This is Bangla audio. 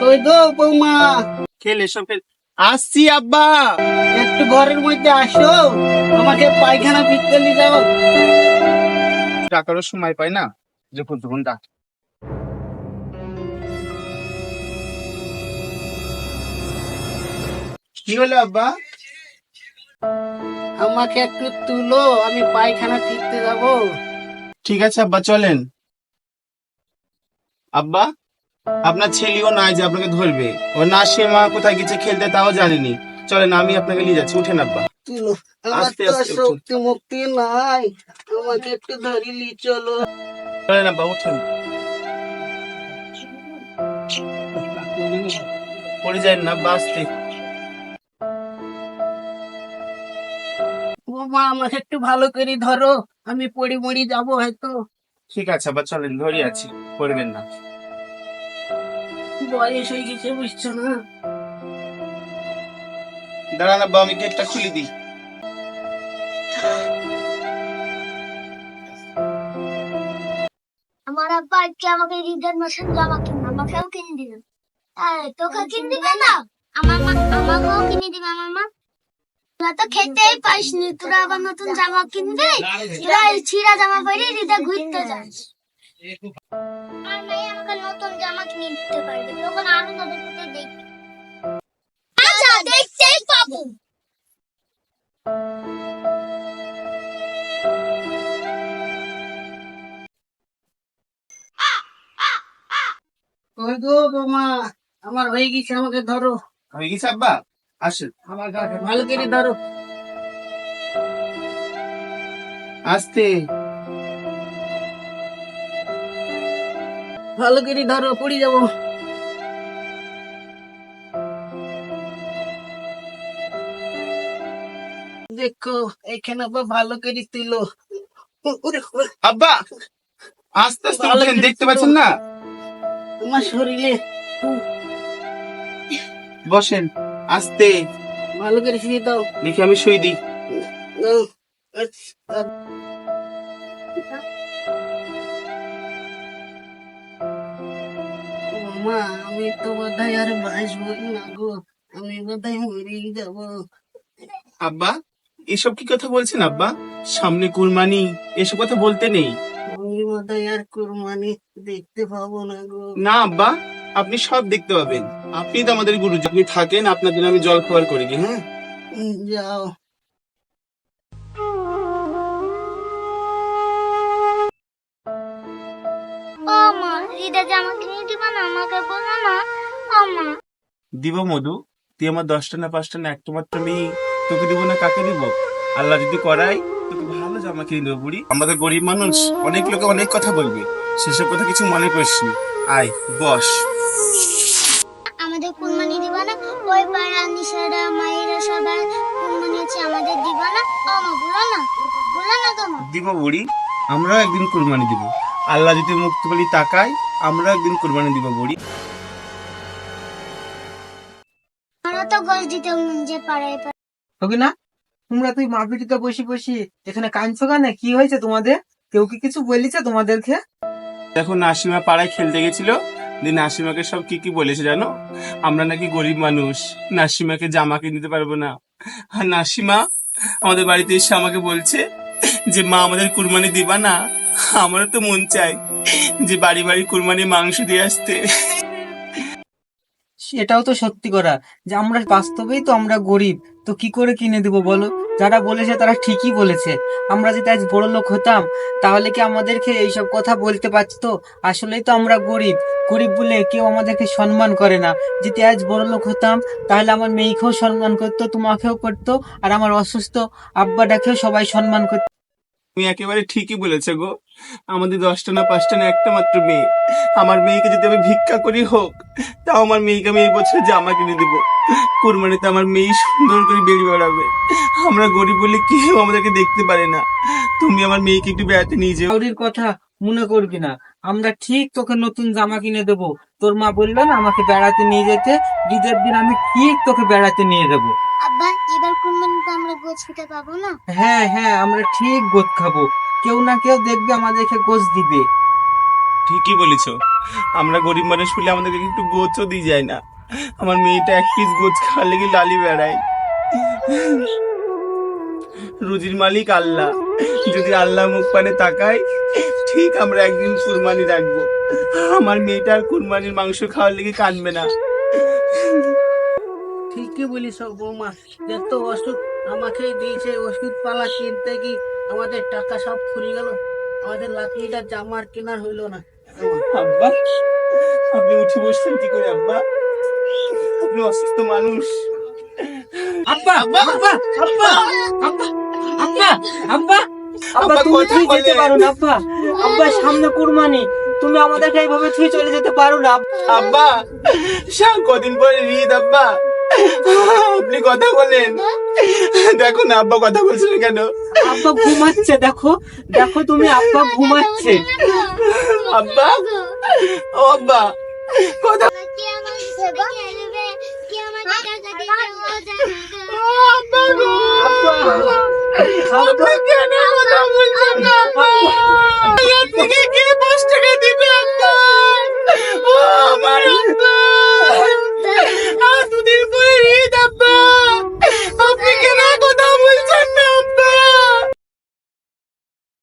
কই গো বৌমা? খেলে সব খেলে আসছি আব্বা। একটু ঘরের মধ্যে আসো। আমাকে পায়খানা নিয়ে যাও। ডাকারও সময় পাই না। যখন তখন ডাক। কি হলো আব্বা? আমাকে একটু তুলো আমি পায়খানা ফিরতে যাব। ঠিক আছে আব্বা চলেন। আব্বা আপনার ছেলেও নাই যে আপনাকে ধরবে। ও না সে মা কোথায় গেছে খেলতে তাও জানেনি। চলেন আমি আপনাকে নিয়ে যাচ্ছি। উঠেন আব্বা। তুলো আমার তো শক্তি মুক্তি নাই। আমাকে একটু ধরিলি চলো। চলেন আব্বা উঠেন। পড়ে যায় না আসতে। বৌমা আমাকে একটু ভালো করে ধরো। আমি পড়ি মরি যাব হয়তো। ঠিক আছে আব্বা চলেন ধরে আছি পড়বেন না। বয়স হয়ে গেছে বুঝছ না? দাঁড়ান আব্বা আমি গেটটা খুলে দিই। আমার আব্বা আজকে আমাকে ঈদের নতুন জামা কিনে আমাকেও কিনে এই, তোকে কিনে দিবে না? আমার মা আমাকেও কিনে দিবে আমার মা? তোরা তো খেতেই পাইসনি তোরা আবার নতুন জামা কিনবে? তোরা ছিঁড়া জামা পরে ঘুরতে যাস। আমার মেয়ে আমাকে নতুন জামা কিনে দিতে পারবে তখন আনন্দ দেখতে দেখি আচ্ছা দেখতেই পাবো। কই গো বৌমা? আমার হয়ে গেছে আমাকে ধরো। হয়ে গেছে আব্বা? আসেন। ভালো করে ধরো। আসতে। ভালো করে ধরো পড়ে যাব। দেখো এখানে আবার ভালো করে ওরে, আব্বা আস্তে আস্তে উঠেন দেখতে পাচ্ছেন না? তোমার শরীরে বসেন। আস্তে। ভালো করে শুয়ে দাও। দেখি আমি শুই দিই। মা আমি তো বোধহয় আর বাঁচবই না গো। আমি বোধহয় মরেই যাব। আব্বা এসব কি কথা বলছেন আব্বা? সামনে কুরবানি এসব কথা বলতে নেই। আমি বোধহয় আর কুরবানি দেখতে পাবো না গো। না আব্বা আপনি সব দেখতে পাবেন। আপনি তো আমাদের গুরু আপনি থাকেন আপনার জন্য আমি জল খাবার করি নি, হ্যাঁ? যাও। মা দিবে না আমাকে বলো না। মা। দিব মধু তুই আমার দশটা না পাঁচটা না একটা মাত্র মেয়ে তোকে দিব না কাকে দিব? আল্লাহ যদি করাই তোকে ভালো জামা কিনে দেবো বুড়ি। আমাদের গরিব মানুষ অনেক লোকে অনেক কথা বলবে। সেসব কথা কিছু মনে করিস। আয় বস। আমাদের কুরবানি দিবা না ওই পাড়ার নিশারা মায়েরা সবাই। কুরবানি আছে আমাদের দিবা না ও মা বলো না বলো না তো মা। দিব বুড়ি আমরাও একদিন কুরবানি দিব। আল্লাহ যদি মুক্তি বলি তাকাই আমরা একদিন কুরবানি দিব বুড়ি। আমরা তো গোল দিতে মন যে পাড়ায় পাড়ায়। না তোমরা তুই মারপিটিতে বসে বসে এখানে কাঁদছো কেন? কি হয়েছে তোমাদের? কেউ কি কিছু বলেছে তোমাদেরকে? দেখো নাসিমা পাড়ায় খেলতে গেছিল। দিয়ে নাসিমাকে সব কি কি বলেছে জানো? আমরা নাকি গরিব মানুষ, নাসিমাকে জামা কিনে দিতে পারব না। আর নাসিমা আমাদের বাড়িতে এসে আমাকে বলছে যে, মা, আমাদের কুরবানি দিবা না। আমারও তো মন চাই যে বাড়ি বাড়ি কুরবানি মাংস দিয়ে আসতে। এটাও তো সত্যি করা যে আমরা বাস্তবেই তো আমরা গরিব। তো কি করে কিনে দেবো বলো? যারা বলেছে তারা ঠিকই বলেছে। আমরা যদি আজ বড় লোক হতাম, তাহলে কি আমাদেরকে এইসব কথা বলতে পারতো? আসলেই তো আমরা গরিব। গরিব বলে কেউ আমাদেরকে সম্মান করে না। যদি আজ বড় লোক হতাম, তাহলে আমার মেয়েকেও সম্মান করতো, তোমাকেও করতো, আর আমার অসুস্থ আব্বাটাকেও সবাই সম্মান করতো। তুমি একেবারে ঠিকই বলেছে গো। আমাদের দশটা না পাঁচটা না একটা মাত্র মেয়ে। আমার মেয়েকে যদি আমি ভিক্ষা করি হোক, তাও আমার মেয়েকে আমি এই বছর জামা কিনে দিব। কুরবানিতে আমার মেয়ে সুন্দর করে বেরিয়ে বেড়াবে আমরা গরিব বলে কেউ আমাদেরকে দেখতে পারে না। তুমি আমার মেয়েকে একটু বেড়াতে নিয়ে যাও। কাউরির কথা মনে করবি না। আমরা ঠিক তোকে নতুন জামা কিনে দেব। তোর মা বলল না আমাকে বেড়াতে নিয়ে যেতে। ঈদের দিন আমি ঠিক তোকে বেড়াতে নিয়ে দেবো। আব্বা এবার কুরবানিতে আমরা গোছ খেতে পাবো না? হ্যাঁ হ্যাঁ আমরা ঠিক গোদ খাব। কেউ না কেউ দেখবে আমাদেরকে গোছ দিবে। ঠিকই বলেছ। আমরা গরিব মানুষ বলে আমাদেরকে একটু গোছও দিয়ে যায় না। আমার মেয়েটা এক পিস গোছ খাওয়ার লেগে লালি বেড়ায়। রুজির মালিক আল্লাহ। যদি আল্লাহ মুখ পানে তাকায় ঠিক আমরা একদিন কুরবানি রাখব। আমার মেয়েটা আর কুরবানির মাংস খাওয়ার লেগে কাঁদবে না। ঠিকই বলিস বৌমা। যত ওষুধ আমাকে দিয়েছে ওষুধ পালা কিনতে কি আমাদের টাকা সব ফুরিয়ে গেল? আমাদের লাকড়িটা জামার কেনার হইল না। আব্বা আপনি উঠে বসছেন কি করে আব্বা? আপনি অসুস্থ মানুষ। আব্বা আব্বা আব্বা আব্বা আব্বা আব্বা তুমি যেতে পারো না আব্বা। আব্বা সামনে কুরবানি। তুমি আমাদেরকে এইভাবে তুই চলে যেতে পারো না। আব্বা সাং কদিন পরে ঈদ আব্বা। আপনি কথা বলেন। দেখো না আব্বা কথা বলছেন কেন? আব্বা ঘুমাচ্ছে দেখো। দেখো তুমি আব্বা ঘুমাচ্ছে। আব্বা? ও আব্বা। কথা আব্বা। গো। আব্বা।